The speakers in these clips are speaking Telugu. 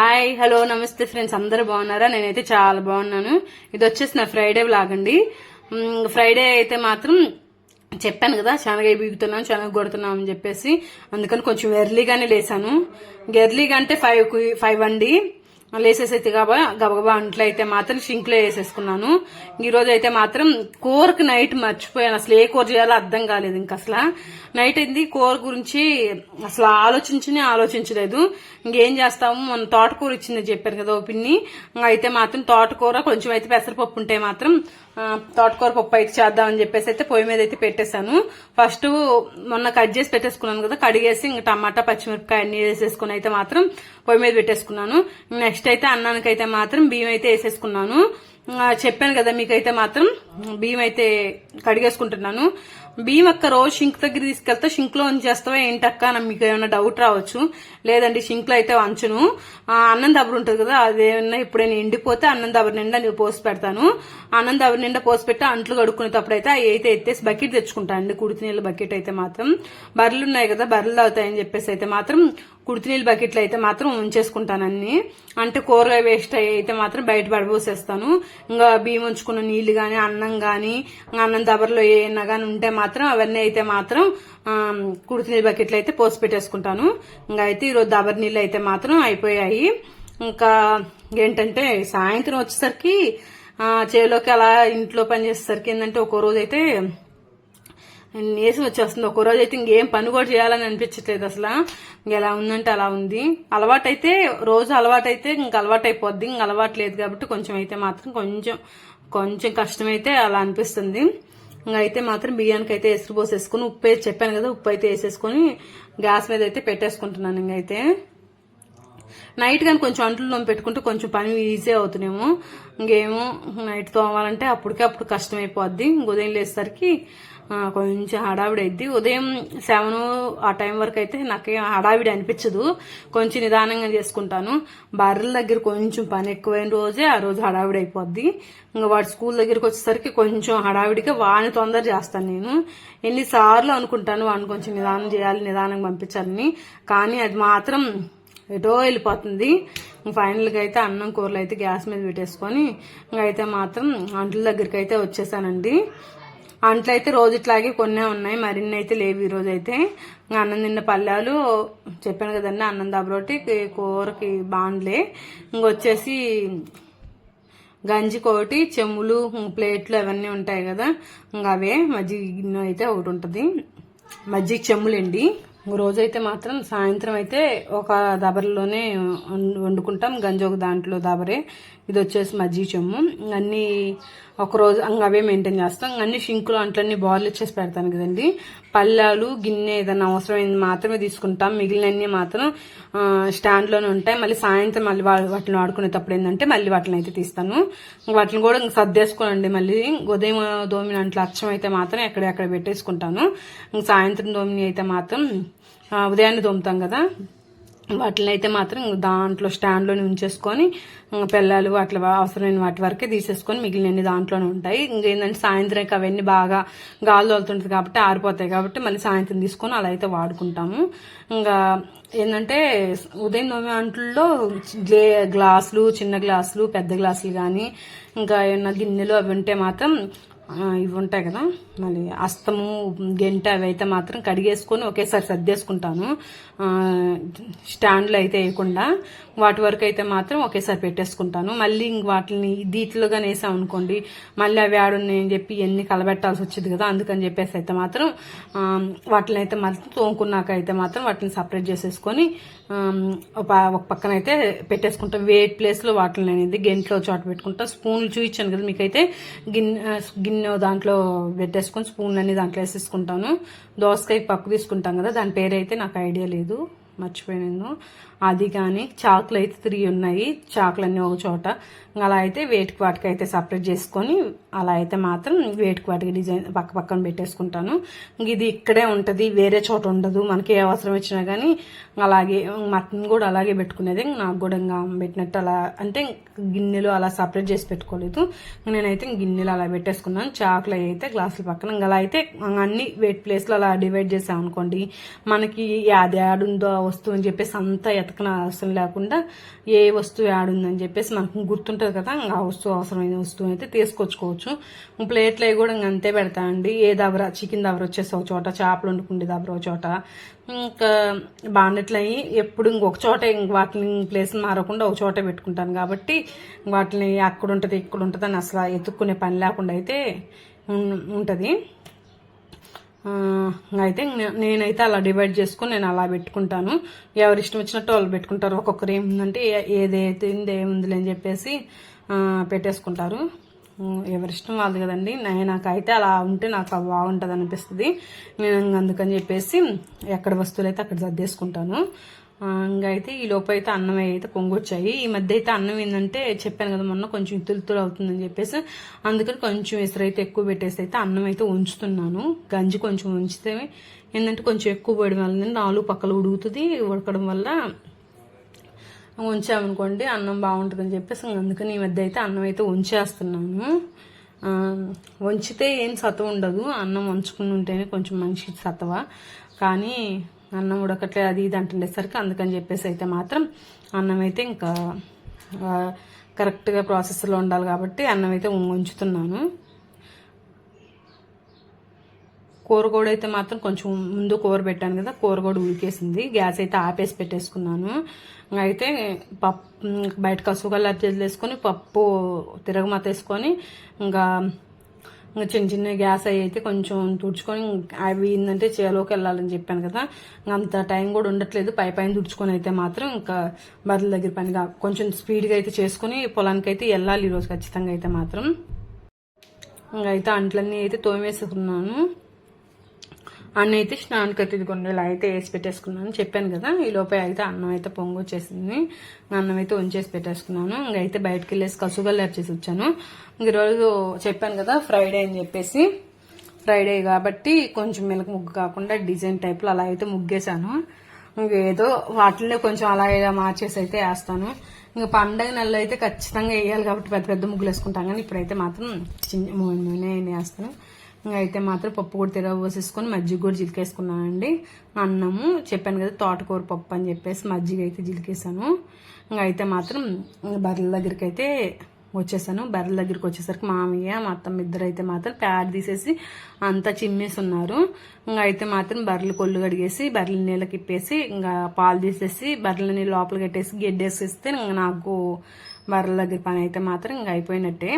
హాయ్ హలో నమస్తే ఫ్రెండ్స్ అందరు బాగున్నారా? నేనైతే చాలా బాగున్నాను. ఇది వచ్చేసి నా ఫ్రైడే వ్లాగ్ అండి. ఫ్రైడే అయితే మాత్రం చెప్పాను కదా శనగ బీగుతున్నాను శనగ కొడుతున్నాం అని చెప్పేసి. అందుకని కొంచెం ఎర్లీగానే లేసాను. ఎర్లీగా అంటే ఫైవ్ ఫైవ్ అండి. లేసేసి అయితే గబగబా అంట్లో అయితే మాత్రం షింక్లో వేసేసుకున్నాను. ఈరోజు అయితే మాత్రం కూరకు నైట్ మర్చిపోయాను. అసలు ఏ కూర చేయాలో అర్థం కాలేదు ఇంక అసలు. నైట్ అయింది కూర గురించి అసలు ఆలోచించనే ఆలోచించలేదు. ఇంకేం చేస్తాము? మన తోటకూర ఇచ్చింది చెప్పారు కదా ఓపిన్ని. అయితే మాత్రం తోటకూర కొంచెం అయితే పెసరపప్పు ఉంటే మాత్రం తోటకూర పప్పు అయితే చేద్దామని చెప్పేసి అయితే పొయ్యి మీద అయితే పెట్టేశాను. ఫస్ట్ మొన్న కట్ చేసి పెట్టేసుకున్నాను కదా కడిగేసి ఇంకా టమాటా పచ్చిమిరపకాయ అన్ని వేసేసుకుని అయితే మాత్రం పొయ్యి మీద పెట్టేసుకున్నాను. నెక్స్ట్ నెక్స్ట్ అయితే అన్నానికి అయితే మాత్రం బియ్యం అయితే వేసేసుకున్నాను. చెప్పాను కదా మీకైతే మాత్రం బియ్యం అయితే కడిగేసుకుంటున్నాను. బియ్యం అక్క రోజు షింక్ దగ్గర తీసుకెళ్తే షింక్లో ఉంచేస్తావా ఏంటక్క అని మీకు ఏమైనా డౌట్ రావచ్చు. లేదండి షింక్లో అయితే వంచను. అన్నం దబరు ఉంటుంది కదా అదేమన్నా ఎప్పుడైనా ఎండిపోతే అన్నం దబర నిండా నేను పోసి పెడతాను. అన్నం దబర నిండా పోసి పెట్టి అంట్లు కడుక్కునేటప్పుడు అయితే అవి అయితే ఎత్తేసి బకెట్ తెచ్చుకుంటాను అండి కుడితి నీళ్ళ బకెట్ అయితే మాత్రం. బర్రెలు ఉన్నాయి కదా బర్రెలు అవుతాయని చెప్పేసి అయితే మాత్రం కుడితినీళ్ళ బకెట్లు అయితే మాత్రం ఉంచేసుకుంటాను అన్ని అంటే కూరగాయ వేస్ట్ అయితే మాత్రం బయట పడబోసేస్తాను. ఇంకా బియ్యం ఉంచుకున్న నీళ్ళు కానీ అన్నం కానీ ఇంకా అన్నం దబర్లో ఏమన్నా కానీ ఉంటే మాత్రం అవన్నీ అయితే మాత్రం ఆ, కుడితి బకెట్లు అయితే పోసి పెట్టేసుకుంటాను. ఇంకా అయితే ఈరోజు దబర్ నీళ్ళు అయితే మాత్రం అయిపోయాయి. ఇంకా ఏంటంటే సాయంత్రం వచ్చేసరికి చేలోకి అలా ఇంట్లో పని చేసేసరికి ఏంటంటే ఒక్కో రోజు అయితే నీరసం వచ్చేస్తుంది. ఒక రోజు అయితే ఇంకేం పని కూడా చేయాలని అనిపించట్లేదు అసలు. ఇంక ఎలా ఉందంటే అలా ఉంది. అలవాటైతే రోజు అలవాటైతే ఇంక అలవాటు అయిపోద్ది ఇంక అలవాటు లేదు కాబట్టి కొంచెం అయితే మాత్రం కొంచెం కొంచెం కష్టమైతే అలా అనిపిస్తుంది. ఇంకా అయితే మాత్రం బియ్యానికి అయితే ఎసురు పోసేసుకుని ఉప్పు వేసి చెప్పాను కదా ఉప్పు అయితే వేసేసుకొని గ్యాస్ మీద అయితే పెట్టేసుకుంటున్నాను ఇంకైతే నైట్ కానీ కొంచెం అంట్లు పెట్టుకుంటే కొంచెం పని ఈజీ అవుతున్నాము ఇంకేమో నైట్ తోమాలంటే అప్పటికే అప్పుడు కష్టమైపోద్ది. ఇంక ఉదయం లేసరికి కొంచెం హడావిడి అయింది ఉదయం సెవెన్ ఆ టైం వరకు అయితే నాకేం హడావిడి అనిపించదు. కొంచెం నిదానంగా చేసుకుంటాను. బర్రెల దగ్గర కొంచెం పని ఎక్కువైన రోజే ఆ రోజు హడావిడి అయిపోద్ది ఇంకా వాడి స్కూల్ దగ్గరికి వచ్చేసరికి కొంచెం హడావిడిగా వాడిని తొందర చేస్తాను నేను. ఎన్నిసార్లు అనుకుంటాను వాడిని కొంచెం నిదానం చేయాలి నిదానంగా పంపించాలని. కానీ అది మాత్రం ఎటో వెళ్ళిపోతుంది. ఫైనల్గా అయితే అన్నం కూరలు అయితే గ్యాస్ మీద పెట్టేసుకొని ఇంకా అయితే మాత్రం అంట్ల దగ్గరికి అయితే వచ్చేసానండి. అంట్లు అయితే రోజు ఇట్లాగే కొన్నే ఉన్నాయి. మరిన్ని అయితే లేవు ఈరోజు అయితే ఇంకా అన్నం తిన్న పల్లాలు చెప్పాను కదండి అన్నం దాబరోటి కూరకి బాండ్లే. ఇంకొచ్చేసి గంజి కోటి చెమ్ములు ప్లేట్లు అవన్నీ ఉంటాయి కదా. ఇంకా అవే మజ్జిగ గిన్నె అయితే ఒకటి ఉంటుంది. మజ్జిగ చెమ్ములండి రోజైతే మాత్రం సాయంత్రం అయితే ఒక దబరలోనే వండుకుంటాం గంజి ఒక దాంట్లో దబరే. ఇది వచ్చేసి మజ్జిగ చెమ్ము అన్నీ ఒకరోజు ఇంకా అవే మెయింటైన్ చేస్తాం. అన్ని షింకులు అంట్లన్నీ బాయిల్ ఇచ్చేసి పెడతాను కదండి. పళ్ళాలు గిన్నె ఏదైనా అవసరమైంది మాత్రమే తీసుకుంటాం. మిగిలినన్ని మాత్రం స్టాండ్లోనే ఉంటాయి. మళ్ళీ సాయంత్రం మళ్ళీ వాటిని వాడుకునేటప్పుడు ఏంటంటే మళ్ళీ వాటిని అయితే తీస్తాను. వాటిని కూడా ఇంక సర్దేసుకోనండి. మళ్ళీ ఉదయం దోమిన అంట్లో అచ్చం అయితే మాత్రం ఎక్కడెక్కడ పెట్టేసుకుంటాను. ఇంక సాయంత్రం దోమిని అయితే మాత్రం ఉదయాన్నే దోముతాం కదా. వాటిని అయితే మాత్రం దాంట్లో స్టాండ్లోనే ఉంచేసుకొని పిల్లలు అట్లా అవసరమైన వాటి వరకే తీసేసుకొని మిగిలినవి దాంట్లోనే ఉంటాయి. ఇంకేంటంటే సాయంత్రం అవన్నీ బాగా గాలి తోలుతుంటుంది కాబట్టి ఆరిపోతాయి కాబట్టి మళ్ళీ సాయంత్రం తీసుకొని అలా అయితే వాడుకుంటాము. ఇంకా ఏంటంటే ఉదయం నోమే అంట్లలో గ్లే గ్లాసులు చిన్న గ్లాసులు పెద్ద గ్లాసులు కానీ ఇంకా ఏమన్నా గిన్నెలు అవి ఉంటే మాత్రం ఇవి ఉంటాయి కదా. మళ్ళీ అస్తము గెంట అవి అయితే మాత్రం కడిగేసుకొని ఒకేసారి సర్దేసుకుంటాను. స్టాండ్లు అయితే వేయకుండా వాటి వరకు అయితే మాత్రం ఒకేసారి పెట్టేసుకుంటాను. మళ్ళీ ఇంక వాటిని దీటిలోగా వేసాం అనుకోండి మళ్ళీ అవి ఆడున్నాయని చెప్పి ఎన్ని కలబెట్టాల్సి వచ్చేది కదా అందుకని చెప్పేసి అయితే మాత్రం వాటిని అయితే మాత్రం తోముకున్నాక అయితే మాత్రం వాటిని సపరేట్ చేసేసుకొని ఒక ఒక పక్కన అయితే పెట్టేసుకుంటాం. వేట్ ప్లేస్లో వాటిని అనేది గెంట్లో చోట పెట్టుకుంటాం. స్పూన్లు చూపించాను కదా మీకైతే. గిన్నె గిన్నె దాంట్లో పెట్టేసుకొని స్పూన్లన్నీ దాంట్లో వేసేసుకుంటాను. దోసకాయ పప్పు తీసుకుంటాం కదా దాని పేరు అయితే నాకు ఐడియా లేదు. మర్చిపోయాను అది కానీ చాకులు అయితే త్రీ ఉన్నాయి. చాకులు అన్నీ ఒక చోట. అలా అయితే వేటికి వాటికి అయితే సపరేట్ చేసుకొని అలా అయితే మాత్రం వేటికి వాటికి డిజైన్ పక్క పక్కన పెట్టేసుకుంటాను. ఇది ఇక్కడే ఉంటుంది. వేరే చోట ఉండదు. మనకి ఏ అవసరం వచ్చినా కానీ అలాగే మటన్ కూడా అలాగే పెట్టుకునేది. నాకు కూడా ఇంకా పెట్టినట్టు అలా అంటే గిన్నెలు అలా సపరేట్ చేసి పెట్టుకోలేదు. నేనైతే గిన్నెలు అలా పెట్టేసుకున్నాను. చాకులు అయితే గ్లాసుల పక్కన. ఇంకా అలా అయితే అన్ని వెయిట్ ప్లేస్లో అలా డివైడ్ చేసాం అనుకోండి మనకి యాది యాడ్ ఉందో వస్తువు అని చెప్పేసి అంతా ఎతకన అవసరం లేకుండా ఏ వస్తువు యాడుందని చెప్పేసి మనకు గుర్తుంటుంది కదా ఇంకా ఆ వస్తువు అవసరమైన వస్తువు అయితే తీసుకొచ్చుకోవచ్చు. ప్లేట్లు అవి కూడా ఇంక అంతే పెడతా అండి. ఏ దబర చికెన్ దబర వచ్చేసి ఒక చోట చేపలు వండుకుండే దబర ఒక చోట. ఇంకా బాండెట్లు అయ్యి ఎప్పుడు ఇంకొక చోట వాటిని ప్లేస్ మారకుండా ఒక చోట పెట్టుకుంటాను కాబట్టి వాటిని అక్కడ ఉంటుంది ఇక్కడ ఉంటుంది అని అసలు ఎత్తుక్కునే పని లేకుండా అయితే ఉంటుంది. అయితే నేనైతే అలా డివైడ్ చేసుకొని నేను అలా పెట్టుకుంటాను. ఎవరి ఇష్టం వచ్చినట్టు వాళ్ళు పెట్టుకుంటారు. ఒక్కొక్కరు ఏముందంటే ఏ- ఏదైతే ఏముందిలే అని చెప్పేసి పెట్టేసుకుంటారు. ఎవరిష్టం ఎవరి ఇష్టం వాళ్ళది కదండి. నాకైతే అలా ఉంటే నాకు బాగుంటుంది అనిపిస్తుంది నేను అందుకని చెప్పేసి ఎక్కడ వస్తువులు అయితే అక్కడ సర్దేసుకుంటాను. ఇంకా అయితే ఈ లోపు అయితే అన్నం అయితే పొంగొచ్చాయి. ఈ మధ్య అయితే అన్నం ఏంటంటే చెప్పాను కదా మొన్న కొంచెం ఇత్తులు అవుతుందని చెప్పేసి. అందుకని కొంచెం ఎసరు అయితే ఎక్కువ పెట్టేసి అయితే అన్నం అయితే ఉంచుతున్నాను. గంజి కొంచెం ఉంచితే ఏంటంటే కొంచెం ఎక్కువ పోయడం వల్ల నాలుగు పక్కలు ఉడుగుతుంది ఉడకడం వల్ల ఉంచామనుకోండి అన్నం బాగుంటుందని చెప్పేసి అందుకని ఈ మధ్య అయితే అన్నం అయితే ఉంచేస్తున్నాను. వంచితే ఏం సత్వ ఉండదు. అన్నం వంచుకుని ఉంటేనే కొంచెం మనిషి సత్వ. కానీ అన్నం ఉడకట్లే అది ఇది అంటుండేసరికి అందుకని చెప్పేసి అయితే మాత్రం అన్నం అయితే ఇంకా కరెక్ట్గా ప్రాసెస్లో ఉండాలి కాబట్టి అన్నం అయితే ఉంచుతున్నాను. కూర కూడా అయితే మాత్రం కొంచెం ముందు కూర పెట్టాను కదా కూర కూడా ఉడికేసింది. గ్యాస్ అయితే ఆపేసి పెట్టేసుకున్నాను. అయితే పప్పు బయట కసుగల్లా వేసుకొని పప్పు తిరగమాత వేసుకొని ఇంకా చిన్న చిన్న గ్యాస్ అవి అయితే కొంచెం తుడుచుకొని అవి ఏంటంటే చేలోకి వెళ్ళాలని చెప్పాను కదా. అంత టైం కూడా ఉండట్లేదు. పై పైన తుడుచుకొని అయితే మాత్రం ఇంకా బర్రెల దగ్గర పనిగా కొంచెం స్పీడ్గా అయితే చేసుకొని పొలానికి అయితే వెళ్ళాలి ఈరోజు ఖచ్చితంగా అయితే మాత్రం. ఇంకా అయితే అంట్లన్నీ అయితే తోమేసుకున్నాను. అన్న అయితే స్నానానికి అయితే ఇదిగోండి ఇలా అయితే వేసి పెట్టేసుకున్నాను. చెప్పాను కదా ఈ లోపే అయితే అన్నం అయితే పొంగు వచ్చేసింది. అన్నం అయితే ఉంచేసి పెట్టేసుకున్నాను. ఇంక అయితే బయటకు వెళ్ళేసి కసుగల్లు చేసి వచ్చాను. ఈరోజు చెప్పాను కదా ఫ్రైడే అని చెప్పేసి. ఫ్రైడే కాబట్టి కొంచెం మిలక ముగ్గు కాకుండా డిజైన్ టైప్లో అలా అయితే ముగ్గేశాను. ఏదో వాటిల్లో కొంచెం అలా ఇలా మార్చేసి అయితే వేస్తాను. ఇంకా పండగ నెలలో అయితే ఖచ్చితంగా వేయాలి కాబట్టి పెద్ద పెద్ద ముగ్గులు వేసుకుంటాం కానీ ఇప్పుడైతే మాత్రం చిన్న నూనె వేస్తాను. అయితే మాత్రం పప్పు కూడా తిరగ పోసేసుకొని మజ్జిగ కూడా జిలికేసుకున్నానండి అన్నము చెప్పాను కదా తోటకూర పప్పు అని చెప్పేసి మజ్జిగ అయితే జిలికేసాను ఇంకా అయితే మాత్రం బర్రెల దగ్గరికి అయితే వచ్చేసాను. బర్రెల దగ్గరికి వచ్చేసరికి మామయ్య మా అత్తమ్మ ఇద్దరు అయితే మాత్రం ప్యాడ్ తీసేసి అంతా చిమ్మేసి ఉన్నారు ఇంకా అయితే మాత్రం బర్రెలు కొల్లు కడిగేసి బర్రెల నీళ్ళకి ఇప్పేసి ఇంకా పాలు తీసేసి బర్రెల నీళ్ళు లోపల కట్టేసి గెడ్డేసేస్తే ఇస్తే నాకు బర్రెల దగ్గర పని అయితే మాత్రం ఇంకా అయిపోయినట్టే.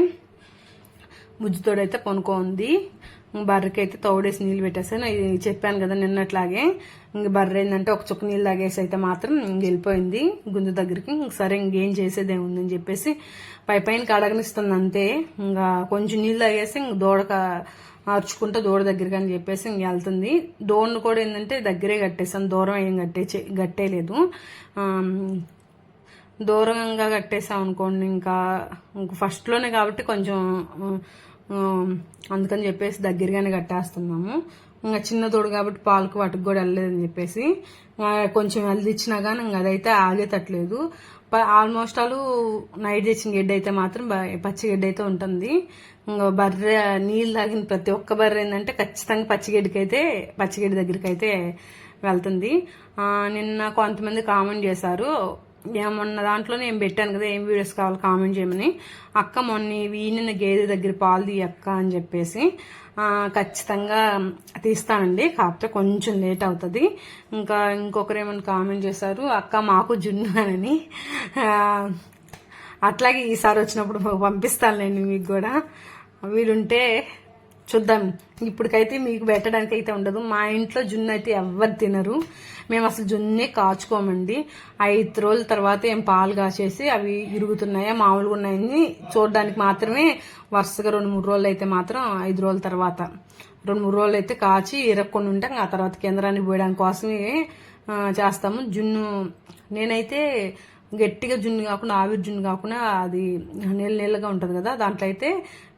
బుజ్జితోడైతే కొనుక్కోంది బర్రెకి అయితే తోడేసి నీళ్ళు పెట్టేసాను చెప్పాను కదా నిన్నట్లాగే. ఇంక బర్రె ఏంటంటే ఒక చుక్క నీళ్ళు తాగేసి అయితే మాత్రం వెళ్ళిపోయింది. గుంజు దగ్గరికి ఇంక సరే ఇంకేం చేసేదే ఉందని చెప్పేసి పై పైన కడగనిస్తుంది అంతే. ఇంకా కొంచెం నీళ్ళు తాగేసి ఇంక దూడక అరుచుకుంటూ దూడ దగ్గరికి అని చెప్పేసి ఇంక వెళ్తుంది. దూడను కూడా ఏంటంటే దగ్గరే కట్టేసాను దూరం ఏం కట్టే కట్టేలేదు దూరంగా కట్టేసాం అనుకోండి ఇంకా ఇంక ఫస్ట్లోనే కాబట్టి కొంచెం అందుకని చెప్పేసి దగ్గరగానే కట్టేస్తున్నాము. ఇంకా చిన్న తోడు కాబట్టి పాలకు వాటికి కూడా వెళ్ళలేదని చెప్పేసి కొంచెం కొంచెం వెళ్ళిచ్చినా కానీ ఇంకా అదైతే ఆగేటట్లేదు ఆల్మోస్ట్ ఆల్ నైట్ తెచ్చిన గడ్డి అయితే మాత్రం పచ్చి గడ్డి అయితే ఉంటుంది. ఇంకా బర్రె నీళ్ళు తాగిన ప్రతి ఒక్క బర్రె ఏంటంటే ఖచ్చితంగా పచ్చిగడ్డికి అయితే పచ్చిగడ్డి దగ్గరికి అయితే వెళ్తుంది. నిన్న కొంతమంది కామెంట్ చేశారు మొన్న దాంట్లో నేను పెట్టాను కదా ఏం వీడియోస్ కావాలి కామెంట్ చేయమని. అక్క మొన్న ఈయన గేదె దగ్గర పాలు తీ అక్క అని చెప్పేసి ఖచ్చితంగా తీస్తానండి. కాకపోతే కొంచెం లేట్ అవుతుంది. ఇంకా ఇంకొకరు ఏమైనా కామెంట్ చేశారు అక్క మాకు జున్నానని అట్లాగే ఈసారి వచ్చినప్పుడు పంపిస్తానులేండి మీకు కూడా. వీలుంటే చూద్దాం. ఇప్పటికైతే మీకు పెట్టడానికి అయితే ఉండదు. మా ఇంట్లో జున్ను అయితే ఎవ్వరు తినరు. మేము అసలు జున్నే కాచుకోమండి. ఐదు రోజుల తర్వాత ఏం పాలు కాచేసి అవి ఇరుగుతున్నాయా మామూలుగా ఉన్నాయని చూడడానికి మాత్రమే వరుసగా రెండు మూడు రోజులు అయితే మాత్రం ఐదు రోజుల తర్వాత. రెండు మూడు రోజులు అయితే కాచి ఇరక్కొని ఉంటాం. ఆ తర్వాత కేంద్రానికి పోయడానికి కోసమే చేస్తాము. జున్ను నేనైతే గట్టిగా జున్ను కాకుండా ఆవిరి జున్ను కాకుండా అది నీళ్ళ నీళ్ళగా ఉంటుంది కదా దాంట్లో అయితే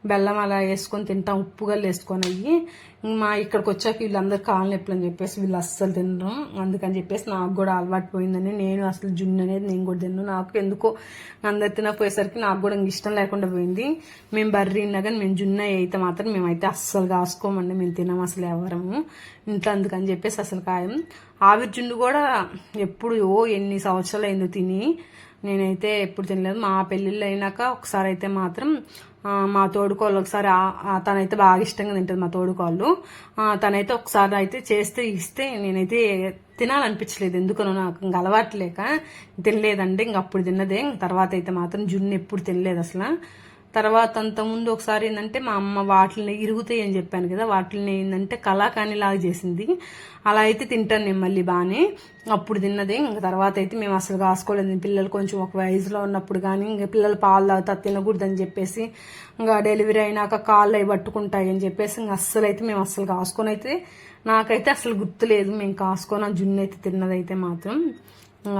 బెల్లం అలా వేసుకొని తింటాం ఉప్పు గల్లు వేసుకొని అయ్యి మా ఇక్కడికి వచ్చాక వీళ్ళందరూ కాళ్ళ నొప్పులు అని చెప్పేసి వీళ్ళు అస్సలు తినరు. అందుకని చెప్పేసి నాకు కూడా అలవాటు పోయిందని నేను అసలు జున్ను అనేది నేను కూడా తిన్నాను నాకు ఎందుకో అందరు తినకపోయేసరికి నాకు కూడా ఇంక ఇష్టం లేకుండా పోయింది. మేము బర్రీ ఉన్నా కానీ మేము జున్ను అయితే మాత్రం మేమైతే అస్సలు కాసుకోమండి మేము తినము అసలు ఎవరము. ఇంట్లో అందుకని చెప్పేసి అసలు ఖాయం. ఆవిరి జున్ను కూడా ఎప్పుడు ఓ ఎన్ని సంవత్సరాలు అయిందో తిని నేనైతే ఎప్పుడు తినలేదు. మా పెళ్ళిళ్ళు అయినాక ఒకసారి అయితే మాత్రం మా తోడుకోళ్ళు ఒకసారి తనైతే బాగా ఇష్టంగా తింటుంది మా తోడుకోళ్ళు. తనైతే ఒకసారి అయితే చేస్తే ఇస్తే నేనైతే తినాలనిపించలేదు. ఎందుకనో నాకు ఇంక అలవాటు లేక తినలేదండి. ఇంక అప్పుడు తిన్నదే. తర్వాత అయితే మాత్రం జున్ను ఎప్పుడు తినలేదు అసలు. తర్వాత అంత ముందు ఒకసారి ఏంటంటే మా అమ్మ వాటిని ఇరుగుతాయి అని చెప్పాను కదా వాటిని ఏంటంటే కళాకాని లాగా చేసింది. అలా అయితే తింటాను నేను మళ్ళీ బాగానే అప్పుడు తిన్నది. ఇంకా తర్వాత అయితే మేము అసలు కాసుకోలేదు. పిల్లలు కొంచెం ఒక వయసులో ఉన్నప్పుడు కానీ ఇంకా పిల్లలు పాలు తాగుతా తినకూడదని చెప్పేసి ఇంకా డెలివరీ అయినాక కాళ్ళు అవి పట్టుకుంటాయి అని చెప్పేసి ఇంకా అస్సలు అయితే మేము అస్సలు కాసుకొని అయితే నాకైతే అసలు గుర్తులేదు. మేము కాసుకొని ఆ జున్ను అయితే తిన్నదైతే మాత్రం.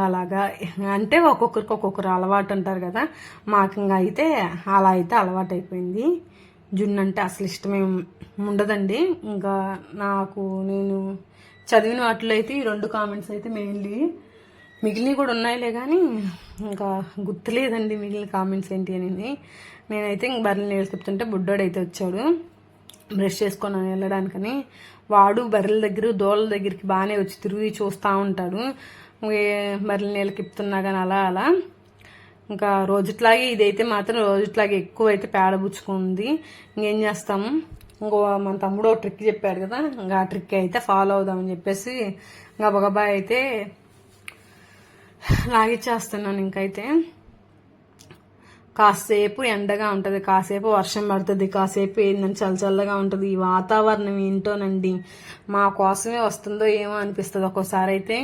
అలాగా. అంటే ఒక్కొక్కరికి ఒక్కొక్కరు అలవాటు అంటారు కదా. మాకు ఇంకా అయితే అలా అయితే అలవాటు అయిపోయింది. జున్ను అంటే అసలు ఇష్టమే ఉండదండి. ఇంకా నాకు నేను చదివిన వాటిలో అయితే ఈ రెండు కామెంట్స్ అయితే మెయిన్లీ మిగిలినవి కూడా ఉన్నాయిలే కానీ ఇంకా గుర్తులేదండి మిగిలిన కామెంట్స్ ఏంటి అని నేనైతే ఇంక బర్రెలు నీళ్ళు చెప్తుంటే బుడ్డోడు అయితే వచ్చాడు. బ్రష్ చేసుకొని వెళ్ళడానికని. వాడు బర్రెల దగ్గర దోళ్ళ దగ్గరికి బాగానే వచ్చి తిరిగి చూస్తూ ఉంటాడు. ఏ నీళ్ళు కిప్తున్నా కానీ అలా అలా. ఇంకా రోజుట్లాగే ఇదైతే మాత్రం రోజుట్లాగే ఎక్కువ అయితే పేడబుచ్చుకుంది. ఇంకేం చేస్తాము ఇంకో మన తమ్ముడు ఒక ట్రిక్ చెప్పాడు కదా ఇంకా ఆ ట్రిక్ అయితే ఫాలో అవుదామని చెప్పేసి గబగబా అయితే లాగిచ్చేస్తున్నాను ఇంకైతే. కాసేపు ఎండగా ఉంటుంది కాసేపు వర్షం పడుతుంది కాసేపు ఏంటంటే చల్ల చల్లగా ఉంటుంది. ఈ వాతావరణం ఏంటోనండి? మా కోసమే వస్తుందో ఏమో అనిపిస్తుంది. ఒక్కోసారి అయితే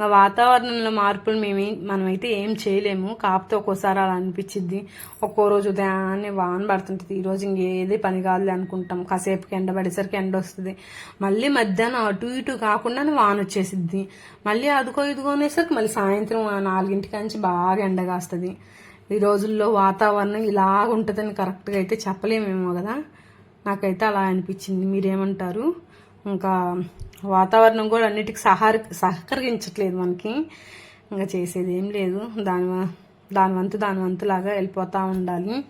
మా వాతావరణంలో మార్పులు మేము మనమైతే ఏం చేయలేము. కాకపోతే ఒక్కోసారి అలా అనిపించింది ఒక్కో రోజు ఉదయాన్నే వాన పడుతుంటుంది. ఈ రోజు ఇంకేది పని కాదులే అనుకుంటాం. కాసేపుకి ఎండ పడేసరికి ఎండ వస్తుంది. మళ్ళీ మధ్యాహ్నం అటు ఇటు కాకుండా వాన వచ్చేసిద్ది. మళ్ళీ అదుకో ఇదిగో మళ్ళీ సాయంత్రం నాలుగింటికి నుంచి బాగా ఎండ కాస్తుంది. ఈ రోజుల్లో వాతావరణం ఇలా ఉంటుందని కరెక్ట్గా అయితే చెప్పలేమేమో కదా. నాకైతే అలా అనిపించింది. మీరేమంటారు? ఇంకా వాతావరణం కూడా అన్నిటికి సహర్ సహకరించట్లేదు మనకి. ఇంకా చేసేది ఏం లేదు. దాని దాని వంతు దాని వంతులాగా వెళ్ళిపోతూ ఉండాలి.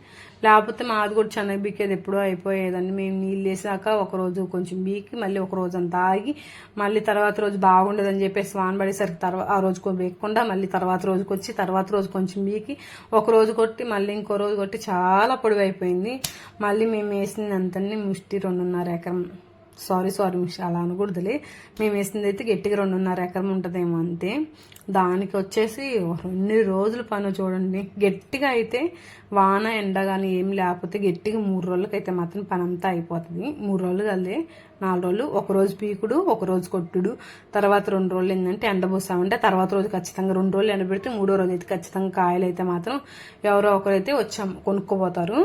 లేకపోతే మాది కూడా చెనగ బీకేది ఎప్పుడో అయిపోయేదండి. మేము నీళ్ళు వేసాక ఒక రోజు కొంచెం బీకి మళ్ళీ ఒక రోజు అంతా ఆగి మళ్ళీ తర్వాత రోజు బాగుండదని చెప్పేసి వాన పడేసరికి తర్వాత ఆ రోజు బీకకుండా మళ్ళీ తర్వాత రోజుకి వచ్చి తర్వాత రోజు కొంచెం బీకి ఒక రోజు కొట్టి మళ్ళీ ఇంకో రోజు కొట్టి చాలా పొడివైపోయింది. అయిపోయింది మళ్ళీ మేము వేసింది అంతని ముష్టి రెండున్నర ఎకరం. సారీ సారీ మిష్ అలా అనకూడదులే. మేము వేసింది అయితే గట్టిగా రెండున్నర ఎకరం ఉంటుందేమో అంతే. దానికి వచ్చేసి రెండు రోజుల పని చూడండి. గట్టిగా అయితే వాన ఎండ కానీ ఏం లేకపోతే గట్టిగా మూడు రోజులకైతే మాత్రం పని అంతా అయిపోతుంది. మూడు రోజులు కదే నాలుగు రోజులు. ఒక రోజు పీకుడు ఒక రోజు కొట్టుడు. తర్వాత రెండు రోజులు ఏంటంటే ఎండబోసామంటే తర్వాత రోజు ఖచ్చితంగా రెండు రోజులు ఎండబెడితే మూడో రోజు అయితే ఖచ్చితంగా కాయలు అయితే మాత్రం ఎవరో ఒకరైతే వచ్చాం కొనుక్కోపోతారు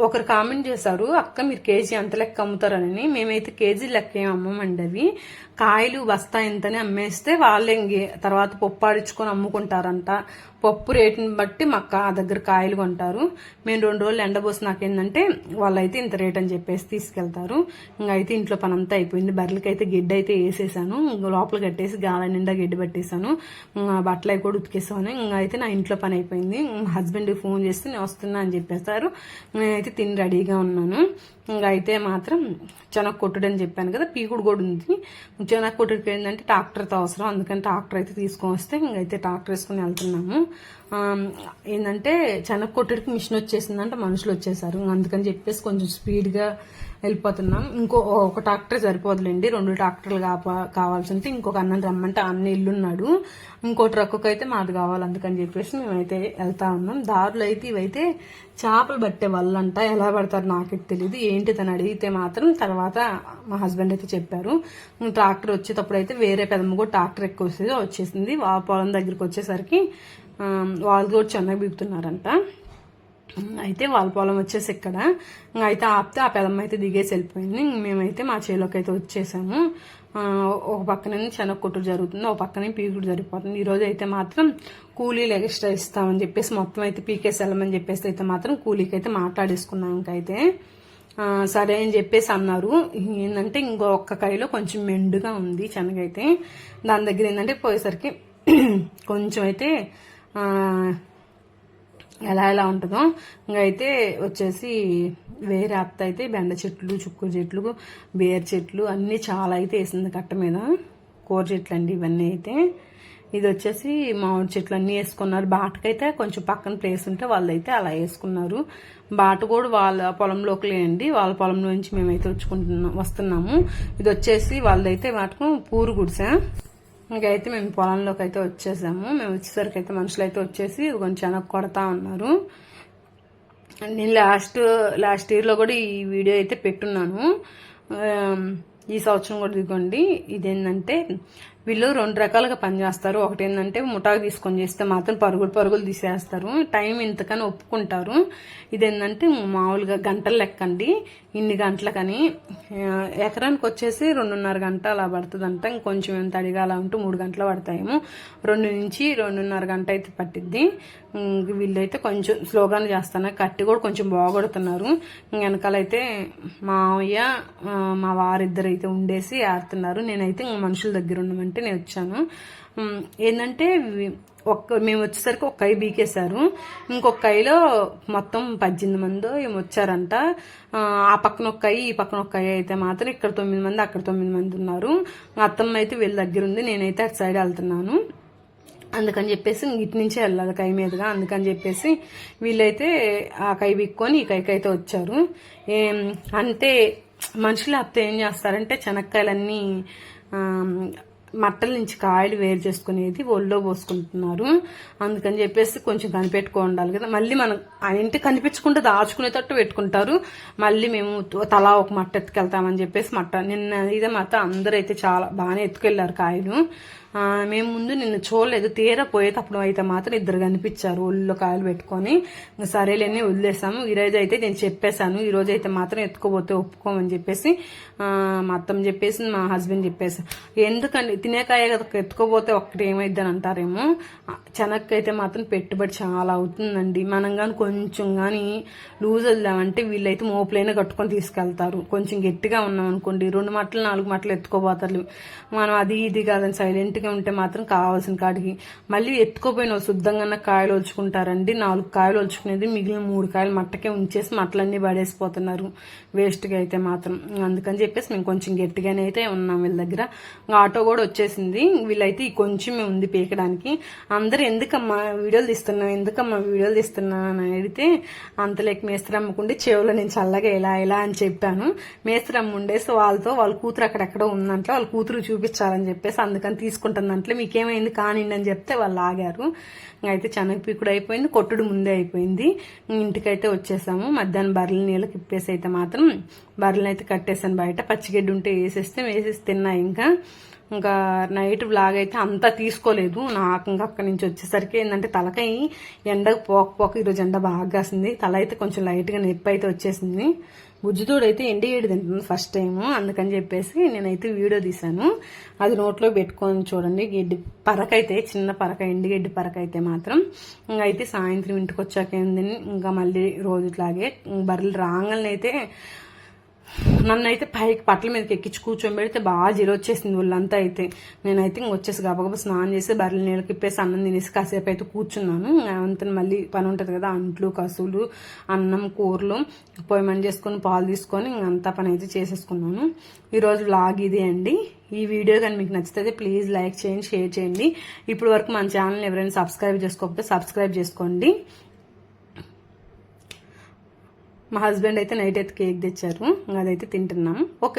ఒకరు కామెంట్ చేశారు అక్క మీరు కేజీ అంత లెక్క అమ్ముతారని మేమైతే కేజీ లెక్క ఏం అమ్మమండి అవి. కాయలు బస్తా ఎంతని అమ్మేస్తే వాళ్ళే ఇంకే తర్వాత పప్పు ఆడించుకొని అమ్ముకుంటారంట. పప్పు రేటుని బట్టి మాకు ఆ దగ్గర కాయలు కొంటారు. మేము రెండు రోజులు ఎండబోసి వాళ్ళు వాళ్ళైతే ఇంత రేట్ అని చెప్పేసి తీసుకెళ్తారు. ఇంకా అయితే ఇంట్లో పని అంతా అయిపోయింది. బర్రెలకి అయితే గిడ్డ అయితే వేసేసాను. ఇంకా లోపల కట్టేసి గాలి నిండా గిడ్డ పెట్టేశాను. బట్టలు అవి కూడా ఉతికేసాను. ఇంకా అయితే నా ఇంట్లో పని అయిపోయింది. హస్బెండ్కి ఫోన్ చేస్తే నేను వస్తున్నా అని చెప్పేస్తారు. నేనైతే తిని రెడీగా ఉన్నాను. ఇంకా అయితే మాత్రం చెనక్ కొట్టుడు అని చెప్పాను కదా పీకుడు కూడా ఉంది. చెనక్ కొట్టుడికి ఏంటంటే ట్రాక్టర్తో అవసరం. అందుకని ట్రాక్టర్ అయితే తీసుకొని వస్తే ఇంకైతే ట్రాక్టర్ వేసుకుని వెళ్తున్నాము. ఏంటంటే చెనక్కొట్టడికి మిషన్ వచ్చేసిందంట మనుషులు వచ్చేసారు. అందుకని చెప్పేసి కొంచెం స్పీడ్గా వెళ్ళిపోతున్నాం. ఇంకో ఒక ట్రాక్టర్ సరిపోదులేండి. రెండు ట్రాక్టర్లు కాపా ఇంకొక అన్నం రమ్మంటే అన్న ఇల్లున్నాడు. ఇంకో ట్రక్కుకి అయితే మాది కావాలి అందుకని చెప్పేసి మేమైతే వెళ్తా ఉన్నాం. దారిలో అయితే ఇవైతే చేపలు పట్టే వాళ్ళంట. ఎలా పడతారు నాకైతే తెలియదు ఏంటి తను అడిగితే మాత్రం తర్వాత మా హస్బెండ్ అయితే చెప్పారు. ట్రాక్టర్ వచ్చేటప్పుడు అయితే వేరే పెదమ్మ కూడా ట్రాక్టర్ ఎక్కువ వస్తుంది వచ్చేసింది. వా పొలం దగ్గరికి వచ్చేసరికి వాళ్ళు కూడా చెన్నై బీగుతున్నారంట అయితే వాళ్ళ పొలం వచ్చేసి ఇక్కడ. అయితే ఆపితే ఆ పెదమ్మ అయితే దిగేసి వెళ్ళిపోయింది. మేమైతే మా చేలోకి అయితే వచ్చేసాము. ఒక పక్కన చెనక్కొట్టుడు కొట్టు జరుగుతుంది ఒక పక్కనే పీకుడు జరిగిపోతుంది. ఈరోజు అయితే మాత్రం కూలీలు ఎక్స్ట్రా ఇస్తామని చెప్పేసి మొత్తం అయితే పీకేసి వెళ్ళమని చెప్పేసి అయితే మాత్రం కూలీకి అయితే మాట్లాడేసుకున్నాం ఇంకైతే సరే అని చెప్పేసి అన్నారు. ఏంటంటే ఇంకో ఒక్క కాయలో కొంచెం మెండుగా ఉంది చెనగైతే దాని దగ్గర ఏంటంటే పోయేసరికి కొంచెం అయితే ఎలా ఎలా ఉంటుందో. ఇంకా అయితే వచ్చేసి వేరే అత్త అయితే బెండ చెట్లు చుక్కు చెట్లు బేర్ చెట్లు అన్నీ చాలా అయితే వేసింది కట్ట మీద. కూర చెట్లు అండి ఇవన్నీ అయితే. ఇది వచ్చేసి మామిడి చెట్లు అన్నీ వేసుకున్నారు. బాటకైతే కొంచెం పక్కన ప్లేస్ ఉంటే వాళ్ళైతే అలా వేసుకున్నారు. బాట కూడా వాళ్ళ పొలంలోకి లేండి వాళ్ళ పొలంలో నుంచి మేమైతే వచ్చుకుంటున్నాం వస్తున్నాము. ఇది వచ్చేసి వాళ్ళదైతే వాటికి పూరు గుడిసా. ఇంకైతే మేము పొలంలోకి అయితే వచ్చేసాము. మేము వచ్చేసరికి అయితే మనుషులు అయితే వచ్చేసి కొంచెం కొడతా ఉన్నారు. నేను లాస్ట్ లాస్ట్ ఇయర్లో కూడా ఈ వీడియో అయితే పెట్టున్నాను. ఈ సంవత్సరం కూడా ఇదిగోండి. ఇదేంటంటే వీళ్ళు రెండు రకాలుగా పనిచేస్తారు. ఒకటి ఏంటంటే ముఠాకు తీసుకొని చేస్తే మాత్రం పరుగులు పరుగులు తీసేస్తారు. టైం ఇంతకని ఒప్పుకుంటారు. ఇదేంటంటే మామూలుగా గంటలు లెక్కండి. ఇన్ని గంటలకని ఎకరానికి వచ్చేసి రెండున్నర గంట అలా పడుతుందంట. ఇంకొంచెం ఎంత అడిగాల ఉంటూ మూడు గంటలు పడతాయేమో. రెండు నుంచి రెండున్నర గంట అయితే పట్టిద్ది. వీళ్ళైతే కొంచెం స్లోగానే చేస్తాను కట్టి కూడా కొంచెం బాగొడుతున్నారు. వెనకాలైతే మావయ్య మా వారిద్దరు అయితే ఉండేసి ఆడుతున్నారు. నేనైతే మనుషుల దగ్గర ఉండమంటే నేను వచ్చాను. ఏంటంటే ఒక్క మేము వచ్చేసరికి ఒక కై బీకేశారు. ఇంకొక కైలో మొత్తం పద్దెనిమిది మంది ఏమో వచ్చారంట. ఆ, పక్కన ఒక్క ఈ పక్కన ఒక్క అయితే మాత్రం ఇక్కడ తొమ్మిది మంది అక్కడ తొమ్మిది మంది ఉన్నారు. అత్తమ్మ అయితే వీళ్ళ దగ్గర ఉంది నేనైతే అటు సైడ్ వెళ్తున్నాను. అందుకని చెప్పేసి ఇటు నుంచే వెళ్ళాలి కై మీదుగా. అందుకని చెప్పేసి వీళ్ళైతే ఆ కై బిక్కొని ఈ కైకి అయితే వచ్చారు అంటే మనుషులు అప్తే ఏం చేస్తారంటే చెనక్కాయలన్నీ మట్టల నుంచి కాయలు వేరు చేసుకునేది ఒళ్ళో పోసుకుంటున్నారు. అందుకని చెప్పేసి కొంచెం కనిపెట్టుకో ఉండాలి కదా. మళ్ళీ మనం ఆ కనిపించకుండా దాచుకునేటట్టు పెట్టుకుంటారు. మళ్ళీ మేము తలా ఒక మట్ట ఎత్తుకెళ్తామని చెప్పేసి మట్ట నిన్న ఇదే మట్ట అందరూ అయితే చాలా బాగానే ఎత్తుకెళ్ళారు కాయలు. మేము ముందు నిన్ను చూడలేదు తీర పోయేటప్పుడు అయితే మాత్రం ఇద్దరు కనిపించారు ఒళ్ళో కాయలు పెట్టుకొని. ఇంక సరేలేని వదిలేసాము. ఈరోజు అయితే నేను చెప్పేశాను ఈరోజు అయితే మాత్రం ఎత్తుకోపోతే ఒప్పుకోమని చెప్పేసి మా అత్తమ్మ చెప్పేసి మా హస్బెండ్ చెప్పేసి. ఎందుకండి? తినేకాయ కదా ఎత్తుకోపోతే ఒక్కటి ఏమైద్ది అని అంటారేమో చెనక్కైతే మాత్రం పెట్టుబడి చాలా అవుతుందండి. మనం కానీ కొంచెం కానీ లూజ్ వదిలామంటే వీళ్ళైతే మోపులైన కట్టుకొని తీసుకెళ్తారు. కొంచెం గట్టిగా ఉన్నాం అనుకోండి రెండు మట్టలు నాలుగు మట్టలు ఎత్తుకోపోతారు. మనం అది ఇది కాదని సైలెంట్గా ఉంటే మాత్రం కావాల్సిన కాడికి మళ్ళీ ఎత్తుకోపోయిన శుద్ధంగా కాయలు ఒలుచుకుంటారండి. నాలుగు కాయలు ఒలుచుకునేది మిగిలిన మూడు కాయలు మట్టకే ఉంచేసి మట్టలన్నీ పడేసిపోతున్నారు. వేస్ట్గా అయితే మాత్రం. అందుకని చెప్పేసి మేము కొంచెం గట్టిగానే అయితే ఉన్నాం వీళ్ళ దగ్గర. ఆటో కూడా వచ్చేసింది. వీళ్ళైతే ఈ కొంచెం ఉంది పీకడానికి. అందరూ ఎందుకమ్మా వీడియోలు తీస్తున్నాం ఎందుకమ్మా వీడియోలు తీస్తున్నా అని అడిగితే అంతలేక మేస్త్రి అమ్ముకుంటే చెవులో నేను చల్లగా ఇలా ఇలా అని చెప్పాను. మేస్త్రి అమ్మ ఉండేసి వాళ్ళతో వాళ్ళ కూతురు అక్కడెక్కడో ఉందంటే. వాళ్ళ కూతురు చూపించాలని చెప్పేసి అందుకని తీసుకుంటుందంటే మీకేమైంది? కానిండి అని చెప్తే వాళ్ళు ఆగారు. ఇంక అయితే కూడా అయిపోయింది కొట్టుడు ముందే అయిపోయింది. ఇంటికైతే వచ్చేసాము. మధ్యాహ్నం బర్రెల నీళ్ళకి ఇప్పేసి అయితే మాత్రం బర్రెలను అయితే కట్టేసాను బయట. పచ్చిగడ్డి ఉంటే వేసేస్తే వేసేసి తిన్నా ఇంకా. ఇంకా నైట్ బ్లాగ్ అయితే అంతా తీసుకోలేదు. నాకు ఇంకా అక్కడి నుంచి వచ్చేసరికి ఏంటంటే తలకై ఎండకు పోక పోక ఈరోజు ఎండ బాగా కాసింది. తల అయితే కొంచెం లైట్గా నొప్పి అయితే వచ్చేసింది. బుజ్జితోడు అయితే ఎండి తింటుంది ఫస్ట్ టైం అందుకని చెప్పేసి నేనైతే వీడియో తీశాను. అది నోట్లో పెట్టుకొని చూడండి గడ్డి పరక అయితే చిన్న పరక ఎండి గడ్డి పరక అయితే మాత్రం. ఇంకా అయితే సాయంత్రం ఇంటికి వచ్చాక ఇంకా మళ్ళీ రోజుట్లాగే బర్రెలు రాగానే అయితే నన్ను అయితే పైకి పట్ల మీదకి ఎక్కించి కూర్చోబెడితే బాగా జీరో వచ్చేసింది వాళ్ళంతా అయితే. నేనైతే ఇంక వచ్చేసి గబగబా స్నానం చేసి బర్రెల నీళ్ళకి ఇప్పేసి అన్నం తినేసి కాసేపు అయితే కూర్చున్నాను. అంత మళ్ళీ పని ఉంటుంది కదా అంట్లు కసులు అన్నం కూరలు పొయ్యి మండి చేసుకొని పాలు తీసుకొని ఇంక అంతా పని అయితే చేసేసుకున్నాను. ఈరోజు వ్లాగ్ ఇదే అండి. ఈ వీడియో కానీ మీకు నచ్చితే ప్లీజ్ లైక్ చేయండి షేర్ చేయండి. ఇప్పుడు వరకు మన ఛానల్ ఎవరైనా సబ్స్క్రైబ్ చేసుకోకపోతే సబ్స్క్రైబ్ చేసుకోండి. మా హస్బెండ్ అయితే నైట్ అయితే కేక్ తెచ్చారు. అదైతే తింటున్నాం. ఓకే